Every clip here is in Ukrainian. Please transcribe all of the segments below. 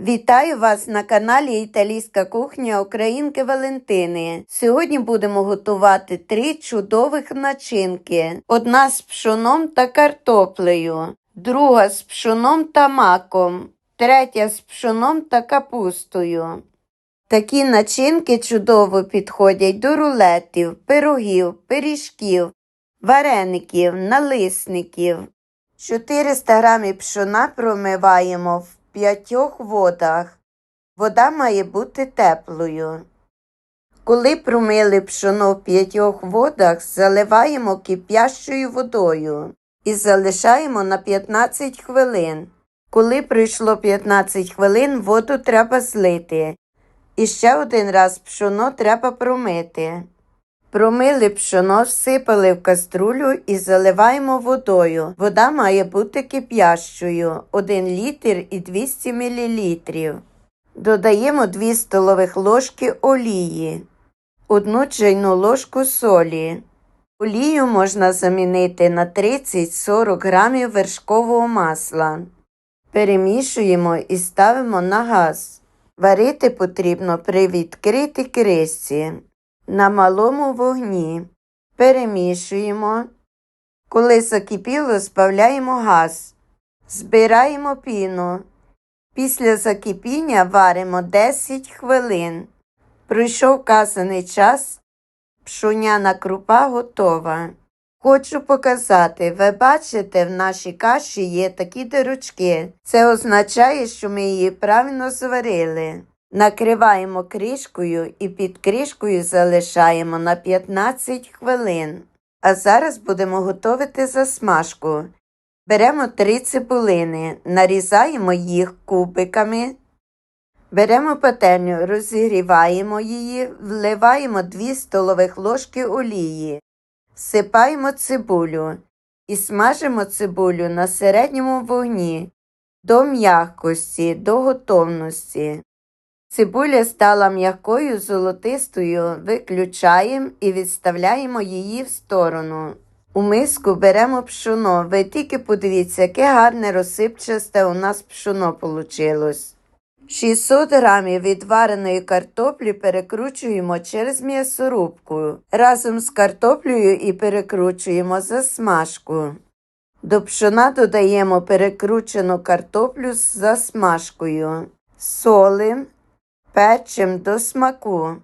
Вітаю вас на каналі Італійська кухня Українки Валентини. Сьогодні будемо готувати три чудових начинки: одна з пшоном та картоплею, друга з пшоном та маком, третя з пшоном та капустою. Такі начинки чудово підходять до рулетів, пирогів, пиріжків, вареників, налисників. 400 грамів пшона промиваємо в п'ятьох водах. Вода має бути теплою. Коли промили пшоно в п'ятьох водах, заливаємо кип'ящою водою і залишаємо на 15 хвилин. Коли пройшло 15 хвилин, воду треба злити. І ще один раз пшоно треба промити. Промили пшоно, всипали в каструлю і заливаємо водою. Вода має бути кип'ящою 1 літр і 200 мл. Додаємо 2 столових ложки олії, 1 чайну ложку солі. Олію можна замінити на 30-40 грамів вершкового масла. Перемішуємо і ставимо на газ. Варити потрібно при відкритій кришці на малому вогні. Перемішуємо. Коли закипіло, збавляємо газ. Збираємо піну. Після закипіння варимо 10 хвилин. Пройшов вказаний час. Пшоняна крупа готова. Хочу показати, ви бачите, в нашій каші є такі дирочки. Це означає, що ми її правильно зварили. Накриваємо кришкою і під кришкою залишаємо на 15 хвилин. А зараз будемо готувати засмажку. Беремо три цибулини, нарізаємо їх кубиками. Беремо пательню, розігріваємо її, вливаємо 2 столових ложки олії, всипаємо цибулю і смажимо цибулю на середньому вогні до м'якості, до готовності. Цибуля стала м'якою золотистою, виключаємо і відставляємо її в сторону. У миску беремо пшоно. Ви тільки подивіться, яке гарне розсипчасте у нас пшоно получилось. 600 грамів відвареної картоплі перекручуємо через м'ясорубку. Разом з картоплею і перекручуємо засмажку. До пшона додаємо перекручену картоплю з засмажкою, солим, печем до смаку.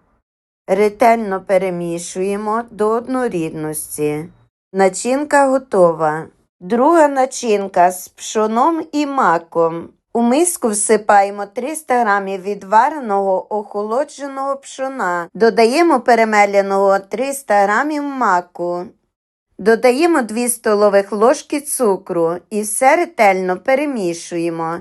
Ретельно перемішуємо до однорідності. Начинка готова. Друга начинка з пшоном і маком. У миску всипаємо 300 грамів відвареного охолодженого пшона. Додаємо перемеленого 300 грамів маку. Додаємо 2 столових ложки цукру і все ретельно перемішуємо.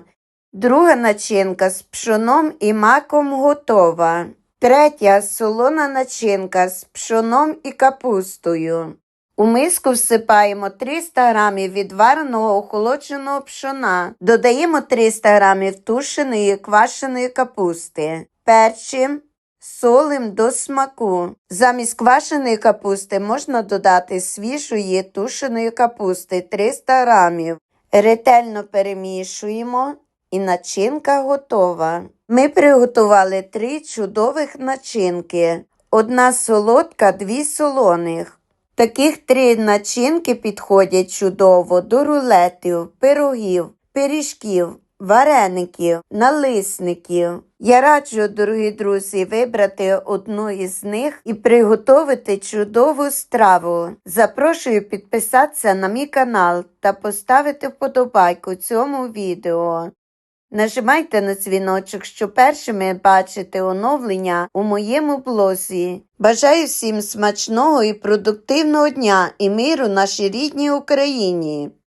Друга начинка з пшоном і маком готова. Третя солона начинка з пшоном і капустою. У миску всипаємо 300 грамів відвареного охолодженого пшона. Додаємо 300 грамів тушеної квашеної капусти. Перчим, солим до смаку. Замість квашеної капусти можна додати свіжої тушеної капусти 300 грамів. Ретельно перемішуємо і начинка готова. Ми приготували три чудових начинки. Одна солодка, дві солоних. Таких три начинки підходять чудово до рулетів, пирогів, пиріжків, вареників, налисників. Я раджу, дорогі друзі, вибрати одну із них і приготувати чудову страву. Запрошую підписатися на мій канал та поставити вподобайку цьому відео. Нажимайте на дзвіночок, щоб першими бачити оновлення у моєму блозі. Бажаю всім смачного і продуктивного дня і миру нашій рідній Україні.